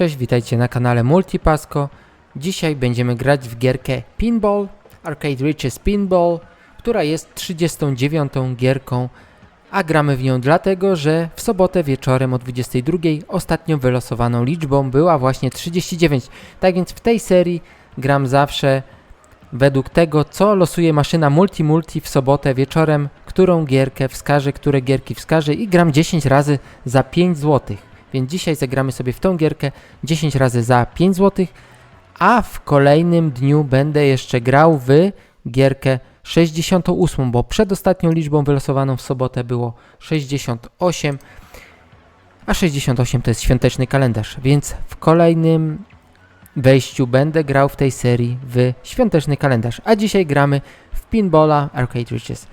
Cześć, witajcie na kanale Multipasco. Dzisiaj będziemy grać w gierkę Pinball, Arcade Riches Pinball, która jest 39 gierką, a gramy w nią dlatego, że w sobotę wieczorem o 22 ostatnią wylosowaną liczbą była właśnie 39. Tak więc w tej serii gram zawsze według tego, co losuje maszyna Multi Multi w sobotę wieczorem, którą gierkę wskaże, które gierki wskaże i gram 10 razy za 5 zł. Więc dzisiaj zagramy sobie w tą gierkę 10 razy za 5 zł, a w kolejnym dniu będę jeszcze grał w gierkę 68, bo przedostatnią liczbą wylosowaną w sobotę było 68, a 68 to jest świąteczny kalendarz, więc w kolejnym wejściu będę grał w tej serii w świąteczny kalendarz, a dzisiaj gramy w Pinballa Arcade Riches.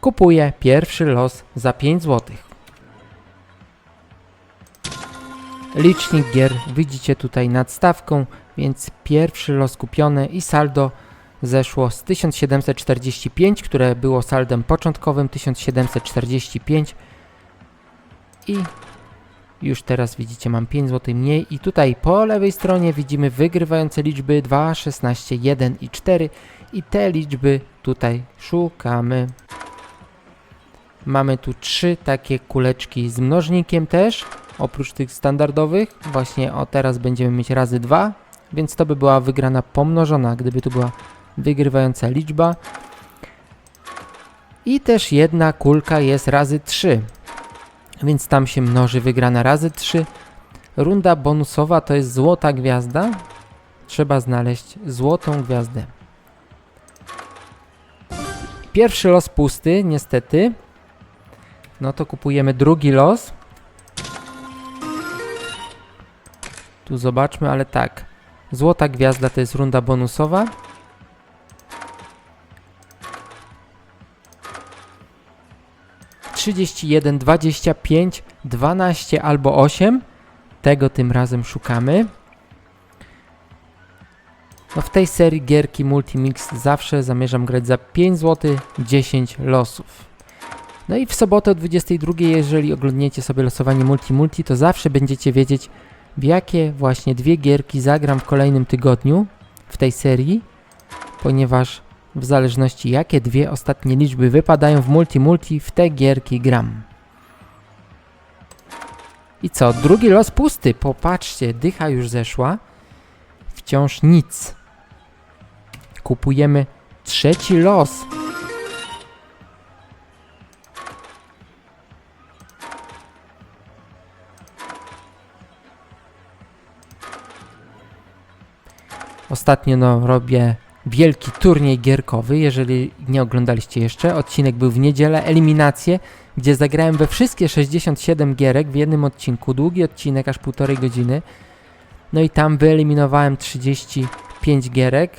Kupuję pierwszy los za 5 zł. Licznik gier widzicie tutaj nad stawką, więc pierwszy los kupiony i saldo zeszło z 1745, które było saldem początkowym 1745 i już teraz widzicie mam 5 zł mniej. I tutaj po lewej stronie widzimy wygrywające liczby 2, 16, 1 i 4 i te liczby tutaj szukamy. Mamy tu trzy takie kuleczki z mnożnikiem też, oprócz tych standardowych. Właśnie o teraz będziemy mieć razy dwa, więc to by była wygrana pomnożona, gdyby tu była wygrywająca liczba. I też jedna kulka jest razy 3, więc tam się mnoży wygrana razy 3. Runda bonusowa to jest złota gwiazda. Trzeba znaleźć złotą gwiazdę. Pierwszy los pusty, niestety. No to kupujemy drugi los. Tu zobaczmy, ale tak. Złota gwiazda to jest runda bonusowa. Trzydzieści jeden, dwadzieścia pięć, dwanaście albo osiem. Tego tym razem szukamy. No w tej serii gierki Multimix zawsze zamierzam grać za 5 zł 10 losów. No i w sobotę o 22, jeżeli oglądniecie sobie losowanie Multi-Multi, to zawsze będziecie wiedzieć, w jakie właśnie dwie gierki zagram w kolejnym tygodniu w tej serii, ponieważ w zależności jakie dwie ostatnie liczby wypadają w Multi-Multi, w te gierki gram. I co? Drugi los pusty. Popatrzcie, dycha już zeszła. Wciąż nic. Kupujemy trzeci los. Ostatnio no, robię wielki turniej gierkowy. Jeżeli nie oglądaliście jeszcze, odcinek był w niedzielę, eliminacje, gdzie zagrałem we wszystkie 67 gierek w jednym odcinku. Długi odcinek, aż półtorej godziny. No i tam wyeliminowałem 35 gierek,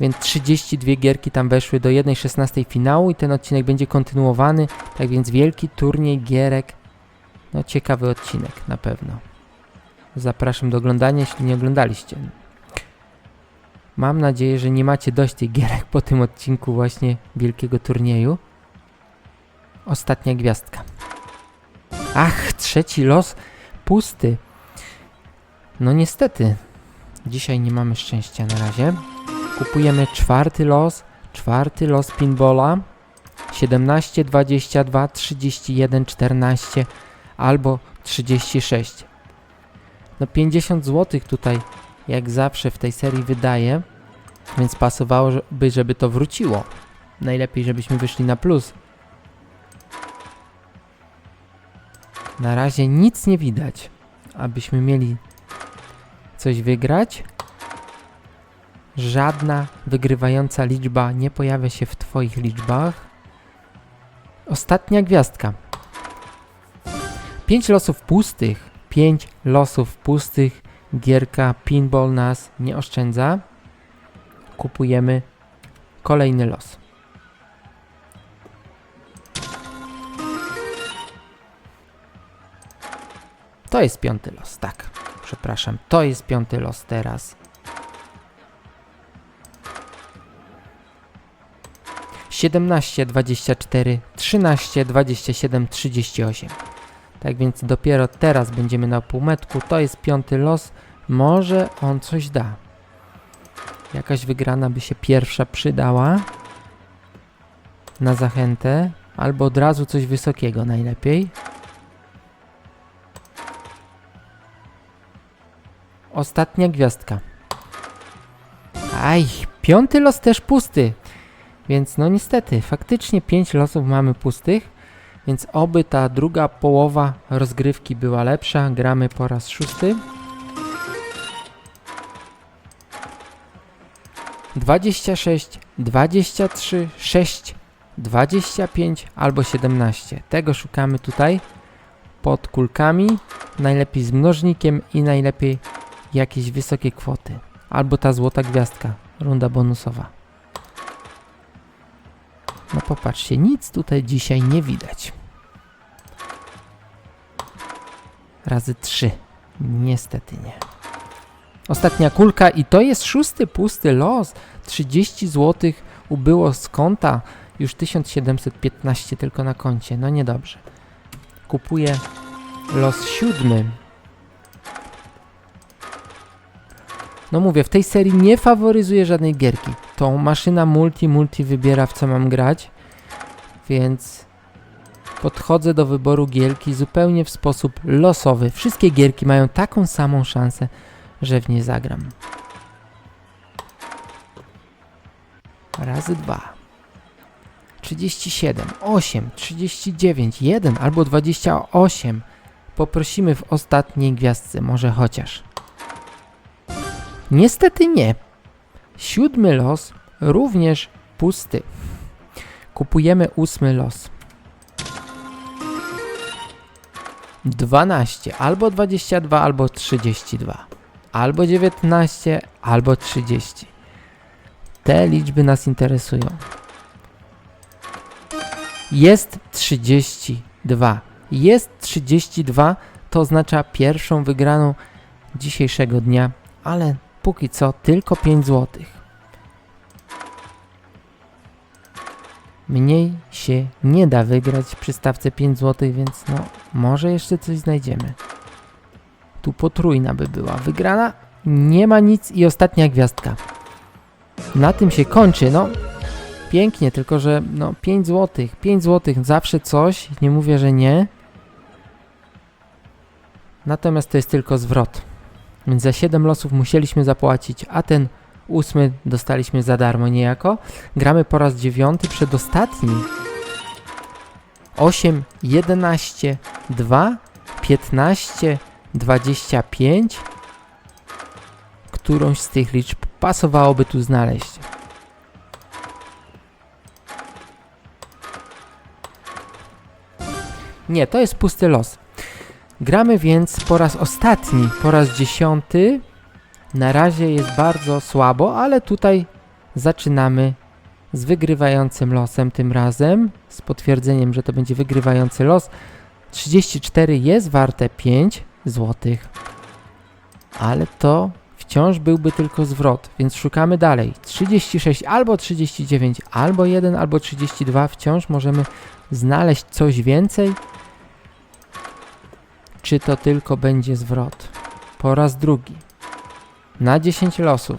więc 32 gierki tam weszły do 1.16 finału i ten odcinek będzie kontynuowany. Tak więc wielki turniej gierek. No ciekawy odcinek na pewno. Zapraszam do oglądania, jeśli nie oglądaliście. Mam nadzieję, że nie macie dość tych gierek po tym odcinku właśnie wielkiego turnieju. Ostatnia gwiazdka. Ach, trzeci los pusty. No niestety, dzisiaj nie mamy szczęścia na razie. Kupujemy czwarty los, czwarty los pinballa. 17, 22, 31, 14 albo 36. No 50 zł tutaj jak zawsze w tej serii wydaje, więc pasowałoby, żeby to wróciło. Najlepiej, żebyśmy wyszli na plus. Na razie nic nie widać, abyśmy mieli coś wygrać. Żadna wygrywająca liczba nie pojawia się w Twoich liczbach. Ostatnia gwiazdka. Pięć losów pustych. Pięć losów pustych. Gierka Pinball nas nie oszczędza. Kupujemy kolejny los. To jest piąty los, tak. Przepraszam, to jest piąty los teraz. 17, 24, 13, 27, 38. Tak więc dopiero teraz będziemy na półmetku. To jest piąty los. Może on coś da. Jakaś wygrana by się pierwsza przydała. Na zachętę. Albo od razu coś wysokiego najlepiej. Ostatnia gwiazdka. Aj, piąty los też pusty. Więc no niestety, faktycznie pięć losów mamy pustych. Więc oby ta druga połowa rozgrywki była lepsza. Gramy po raz szósty. 26, 23, 6, 25 albo 17. Tego szukamy tutaj pod kulkami. Najlepiej z mnożnikiem i najlepiej jakieś wysokie kwoty. Albo ta złota gwiazdka, runda bonusowa. No popatrzcie, nic tutaj dzisiaj nie widać. Razy 3. Niestety nie. Ostatnia kulka i to jest szósty pusty los. 30 zł ubyło z konta. Już 1715 tylko na koncie. No niedobrze. Kupuję los siódmy. No mówię, w tej serii nie faworyzuję żadnej gierki. To maszyna multi, multi wybiera w co mam grać. Więc podchodzę do wyboru gierki zupełnie w sposób losowy. Wszystkie gierki mają taką samą szansę, że w nie zagram. Razy dwa. 37, 8, 39, 1 albo 28. Poprosimy w ostatniej gwiazdce, może chociaż. Niestety nie. Siódmy los również pusty. Kupujemy ósmy los. 12, albo 22, albo 32, albo 19, albo 30. Te liczby nas interesują. Jest 32. Jest 32, to oznacza pierwszą wygraną dzisiejszego dnia, ale póki co tylko 5 złotych. Mniej się nie da wygrać przy stawce 5 zł, więc no może jeszcze coś znajdziemy. Tu potrójna by była wygrana. Nie ma nic i ostatnia gwiazdka. Na tym się kończy, no pięknie, tylko że no 5 zł, 5 zł zawsze coś, nie mówię, że nie. Natomiast to jest tylko zwrot. Więc za 7 losów musieliśmy zapłacić, a ten ósmy dostaliśmy za darmo niejako. Gramy po raz dziewiąty, przedostatni. 8, 11, 2, 15, 25. Którąś z tych liczb pasowałoby tu znaleźć. Nie, to jest pusty los. Gramy więc po raz ostatni, po raz dziesiąty. Na razie jest bardzo słabo, ale tutaj zaczynamy z wygrywającym losem tym razem, z potwierdzeniem, że to będzie wygrywający los. 34 jest warte 5 złotych, ale to wciąż byłby tylko zwrot, więc szukamy dalej. 36 albo 39, albo 1, albo 32, wciąż możemy znaleźć coś więcej. Czy to tylko będzie zwrot? Po raz drugi. Na 10 losów.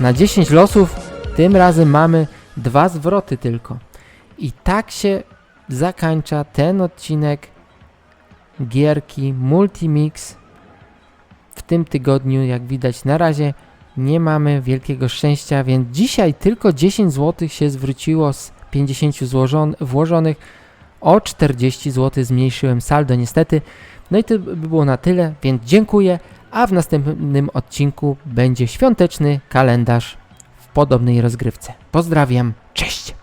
Na 10 losów tym razem mamy dwa zwroty tylko. I tak się zakończa ten odcinek gierki Multimix w tym tygodniu. Jak widać na razie nie mamy wielkiego szczęścia, więc dzisiaj tylko 10 zł się zwróciło z 50 złożon- włożonych. O 40 zł zmniejszyłem saldo niestety. No i to by było na tyle, więc dziękuję, a w następnym odcinku będzie świąteczny kalendarz w podobnej rozgrywce. Pozdrawiam, cześć!